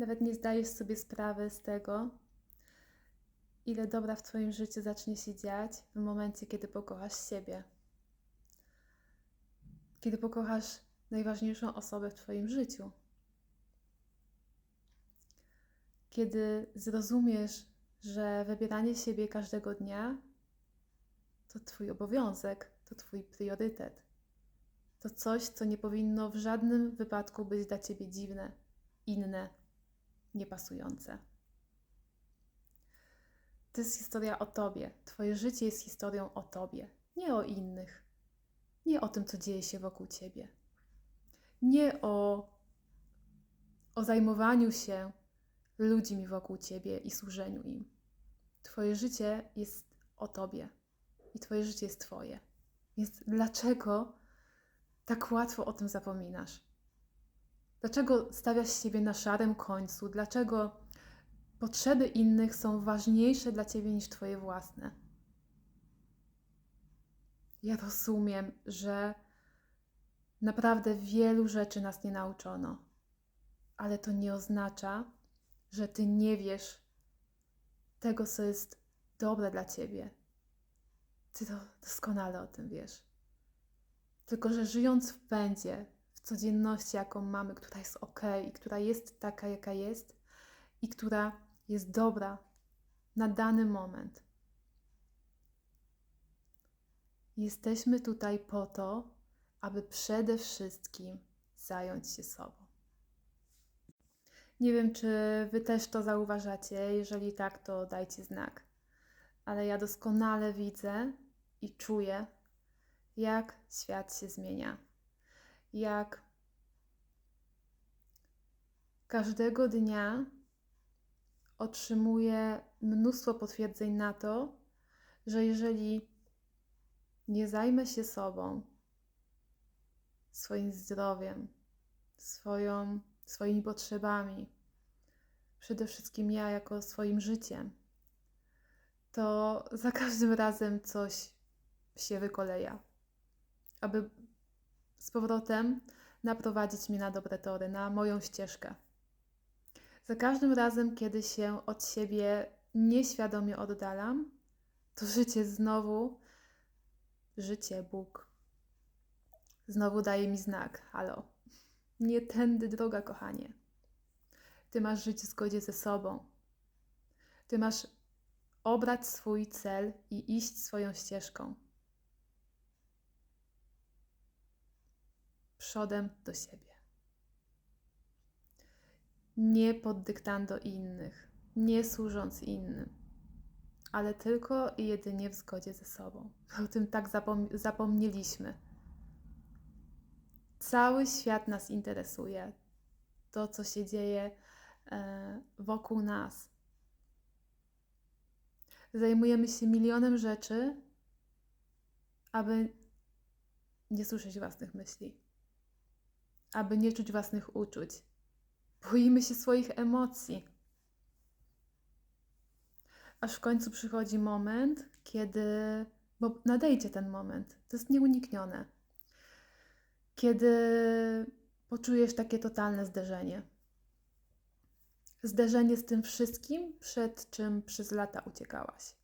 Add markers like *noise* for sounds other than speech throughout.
Nawet nie zdajesz sobie sprawy z tego, ile dobra w Twoim życiu zacznie się dziać w momencie, kiedy pokochasz siebie. Kiedy pokochasz najważniejszą osobę w Twoim życiu. Kiedy zrozumiesz, że wybieranie siebie każdego dnia to Twój obowiązek, to Twój priorytet. To coś, co nie powinno w żadnym wypadku być dla Ciebie dziwne, inne, niepasujące. To jest historia o Tobie. Twoje życie jest historią o Tobie, nie o innych. Nie o tym, co dzieje się wokół Ciebie. Nie o, o zajmowaniu się ludźmi wokół Ciebie i służeniu im. Twoje życie jest o Tobie i Twoje życie jest Twoje. Więc dlaczego tak łatwo o tym zapominasz? Dlaczego stawiasz siebie na szarym końcu? Dlaczego potrzeby innych są ważniejsze dla ciebie niż twoje własne? Ja rozumiem, że naprawdę wielu rzeczy nas nie nauczono, ale to nie oznacza, że ty nie wiesz tego, co jest dobre dla ciebie. Ty to doskonale o tym wiesz. Tylko, że żyjąc w pędzie, codzienności, jaką mamy, która jest ok i która jest taka, jaka jest i która jest dobra na dany moment. Jesteśmy tutaj po to, aby przede wszystkim zająć się sobą. Nie wiem, czy Wy też to zauważacie. Jeżeli tak, to dajcie znak. Ale ja doskonale widzę i czuję, jak świat się zmienia. Jak każdego dnia otrzymuję mnóstwo potwierdzeń na to, że jeżeli nie zajmę się sobą, swoim zdrowiem, swoją, swoimi potrzebami, przede wszystkim ja jako swoim życiem, to za każdym razem coś się wykoleja, aby z powrotem naprowadzić mnie na dobre tory, na moją ścieżkę. Za każdym razem, kiedy się od siebie nieświadomie oddalam, to życie znowu, życie, Bóg, znowu daje mi znak. Halo, nie tędy droga, kochanie. Ty masz żyć w zgodzie ze sobą. Ty masz obrać swój cel i iść swoją ścieżką. Przodem do siebie nie pod dyktando innych, nie służąc innym, ale tylko i jedynie w zgodzie ze sobą. O tym tak zapom zapomnieliśmy. Cały świat nas interesuje. To, co się dzieje e, wokół nas. Zajmujemy się milionem rzeczy, aby nie słyszeć własnych myśli, aby nie czuć własnych uczuć, Boimy się swoich emocji. Aż w końcu przychodzi moment, kiedy. Bo nadejdzie ten moment, to jest nieuniknione. Kiedy poczujesz takie totalne zderzenie. Zderzenie z tym wszystkim, przed czym przez lata uciekałaś.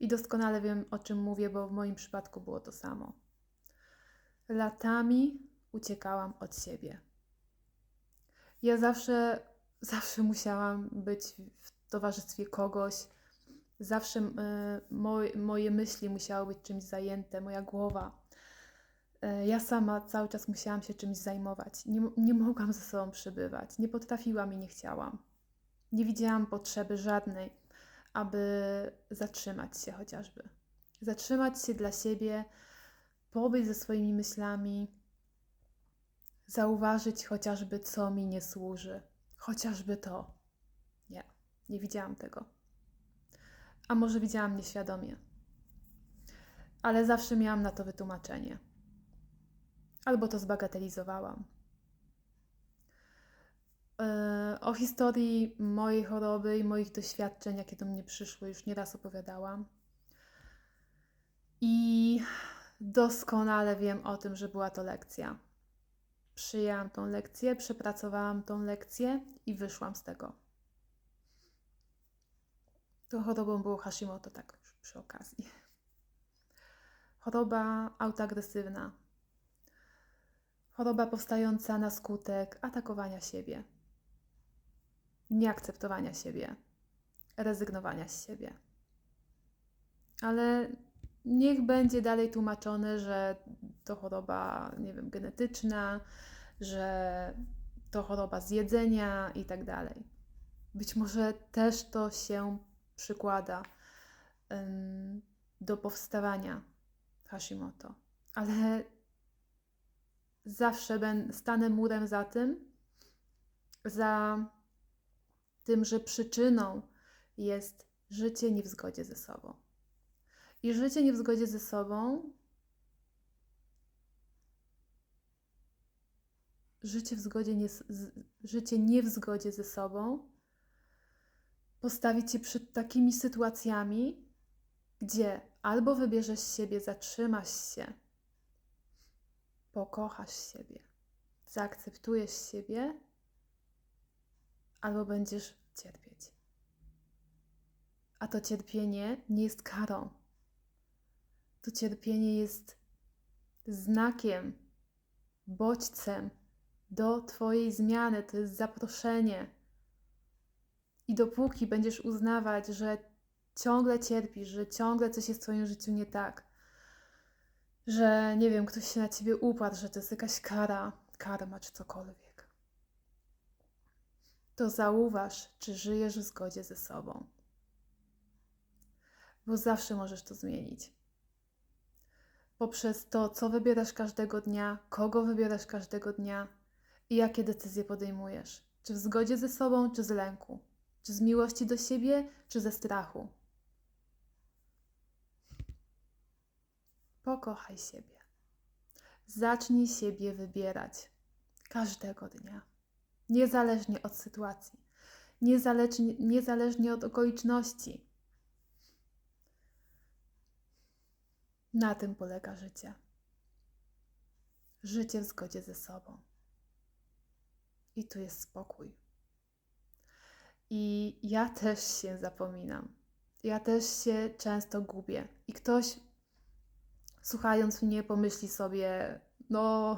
I doskonale wiem, o czym mówię, bo w moim przypadku było to samo. Latami uciekałam od siebie ja zawsze, zawsze musiałam być w towarzystwie kogoś. Zawsze y, moje myśli musiały być czymś zajęte, moja głowa. Y, ja sama cały czas musiałam się czymś zajmować. Nie, nie mogłam ze sobą przybywać. Nie potrafiłam i nie chciałam. Nie widziałam potrzeby żadnej, aby zatrzymać się chociażby. Zatrzymać się dla siebie, pobyć ze swoimi myślami, zauważyć chociażby, co mi nie służy. Chociażby to. Nie, nie widziałam tego. A może widziałam nieświadomie. Ale zawsze miałam na to wytłumaczenie. Albo to zbagatelizowałam. Yy, o historii mojej choroby i moich doświadczeń, jakie do mnie przyszły, już nieraz opowiadałam. I doskonale wiem o tym, że była to lekcja przyjęłam tą lekcję, przepracowałam tą lekcję i wyszłam z tego. Tą chorobą było Hashimoto, tak już przy okazji. Choroba autoagresywna. Choroba powstająca na skutek atakowania siebie, nieakceptowania siebie, rezygnowania z siebie. Ale niech będzie dalej tłumaczone, że to choroba, nie wiem, genetyczna, że to choroba z jedzenia i tak dalej. Być może też to się przykłada ym, do powstawania Hashimoto, ale zawsze ben, stanę murem za tym, za tym, że przyczyną jest życie nie w zgodzie ze sobą. I życie nie w zgodzie ze sobą, życie, w zgodzie nie, życie nie w zgodzie ze sobą postawi cię przed takimi sytuacjami, gdzie albo wybierzesz siebie, zatrzymasz się, pokochasz siebie, zaakceptujesz siebie, albo będziesz cierpieć. A to cierpienie nie jest karą. To cierpienie jest znakiem, bodźcem do Twojej zmiany. To jest zaproszenie. I dopóki będziesz uznawać, że ciągle cierpisz, że ciągle coś jest w Twoim życiu nie tak, że nie wiem, ktoś się na Ciebie upadł, że to jest jakaś kara, karma czy cokolwiek, to zauważ, czy żyjesz w zgodzie ze sobą. Bo zawsze możesz to zmienić. Poprzez to, co wybierasz każdego dnia, kogo wybierasz każdego dnia i jakie decyzje podejmujesz. Czy w zgodzie ze sobą, czy z lęku. Czy z miłości do siebie, czy ze strachu. Pokochaj siebie. Zacznij siebie wybierać każdego dnia, niezależnie od sytuacji, niezależnie, niezależnie od okoliczności. Na tym polega życie. Życie w zgodzie ze sobą. I tu jest spokój. I ja też się zapominam. Ja też się często gubię. I ktoś słuchając mnie pomyśli sobie, no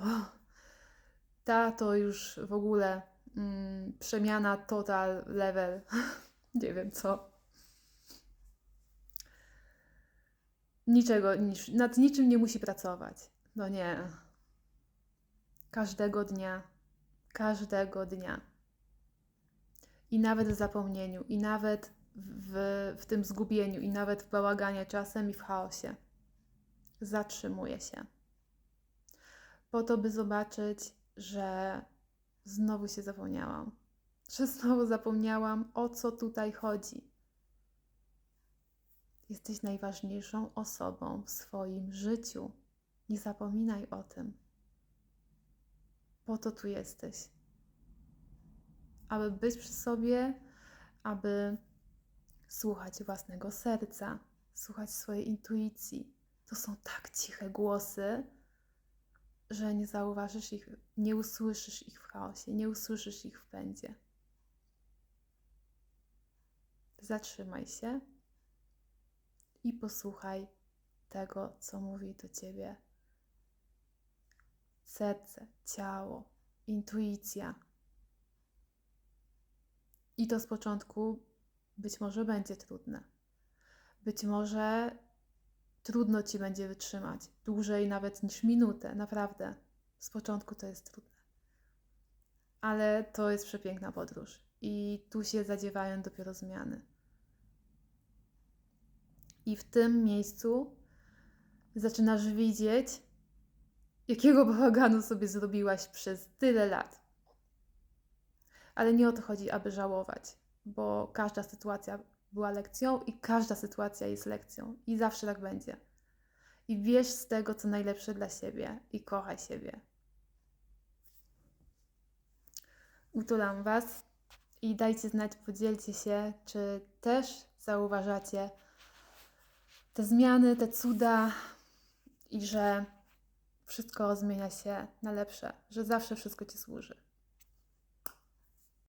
*laughs* ta to już w ogóle mm, przemiana total level. *laughs* Nie wiem co. Niczego, nic, nad niczym nie musi pracować. No nie. Każdego dnia, każdego dnia. I nawet w zapomnieniu, i nawet w, w tym zgubieniu, i nawet w bałaganie czasem i w chaosie. Zatrzymuję się. Po to, by zobaczyć, że znowu się zapomniałam. Że znowu zapomniałam, o co tutaj chodzi. Jesteś najważniejszą osobą w swoim życiu. Nie zapominaj o tym. Po to tu jesteś. Aby być przy sobie, aby słuchać własnego serca, słuchać swojej intuicji. To są tak ciche głosy, że nie zauważysz ich, nie usłyszysz ich w chaosie, nie usłyszysz ich w pędzie. Zatrzymaj się i posłuchaj tego, co mówi do ciebie serce, ciało, intuicja. I to z początku być może będzie trudne. Być może trudno ci będzie wytrzymać dłużej nawet niż minutę, naprawdę. Z początku to jest trudne. Ale to jest przepiękna podróż i tu się zadziewają dopiero zmiany. I w tym miejscu zaczynasz widzieć, jakiego bałaganu sobie zrobiłaś przez tyle lat. Ale nie o to chodzi, aby żałować, bo każda sytuacja była lekcją i każda sytuacja jest lekcją. I zawsze tak będzie. I wiesz z tego, co najlepsze dla siebie i kochaj siebie. Utulam Was i dajcie znać, podzielcie się, czy też zauważacie te zmiany, te cuda i że wszystko zmienia się na lepsze, że zawsze wszystko ci służy.